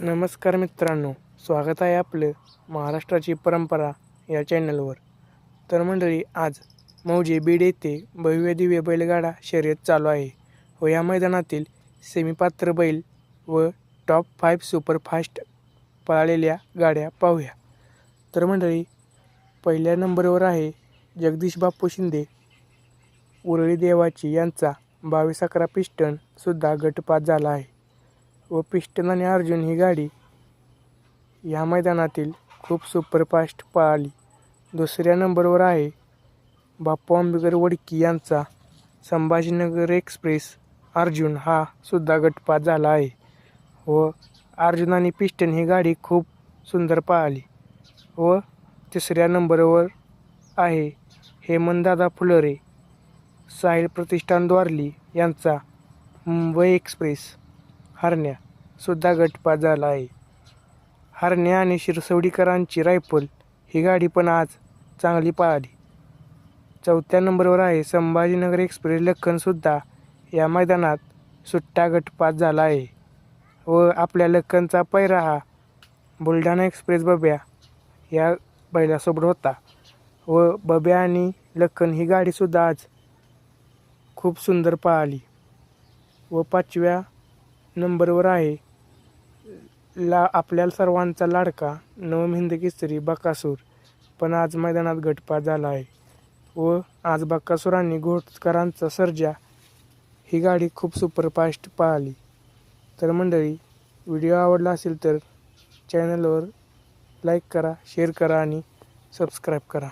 नमस्कार मित्रांनो स्वागत आहे आपलं महाराष्ट्राची परंपरा या चॅनलवर. तर मंडळी आज मौजे बीड येथे भव्य दिव्य बैलगाडा शर्यत चालू आहे व या मैदानातील सेमीपात्र बैल व टॉप फाईव्ह सुपरफास्ट पळालेल्या गाड्या पाहूया. तर मंडळी पहिल्या नंबरवर आहे जगदीश बापू शिंदे. उरळी देवाची यांचा बावीस अकरा पिस्टनसुद्धा गटपात झाला आहे. व पिस्टन आणि अर्जुन ही गाडी या मैदानातील खूप सुपरफास्ट पळाली. दुसऱ्या नंबरवर आहे बाप्पू आंबेकर वडकी यांचा संभाजीनगर एक्सप्रेस. अर्जुन हा सुद्धा गटपात झाला आहे व अर्जुन आणि पिस्टन ही गाडी खूप सुंदर पळाली व तिसऱ्या नंबरवर आहे हेमंतदादा फुलरे. साहिल प्रतिष्ठान द्वारली यांचा मुंबई एक्सप्रेस. हरण्या सुद्धा गटपात झाला आहे. हरण्या आणि शिरसवडीकरांची रायफल ही गाडी पण आज चांगली पळाली. चौथ्या नंबरवर आहे संभाजीनगर एक्सप्रेस लखनसुद्धा या मैदानात सुट्टा गटपात झाला आहे. व आपल्या लखनचा पैरा हा बुलढाणा एक्सप्रेस बब्या या बैलासोबत होता. व बब्या आणि लखन ही गाडीसुद्धा आज खूप सुंदर पळाली. व पाचव्या नंबरवर आहे. ला आपल्या सर्वांचा लाडका नवम हिंद केसरी बकासूर. पण आज मैदानात गटपात झाला आहे. व आज बक्कासुरांनी घोटकरांचा सर्जा. ही गाडी खूप सुपरफास्ट पळाली तर मंडळी व्हिडिओ आवडला असेल तर चॅनलवर लाईक करा शेअर करा आणि सबस्क्राईब करा.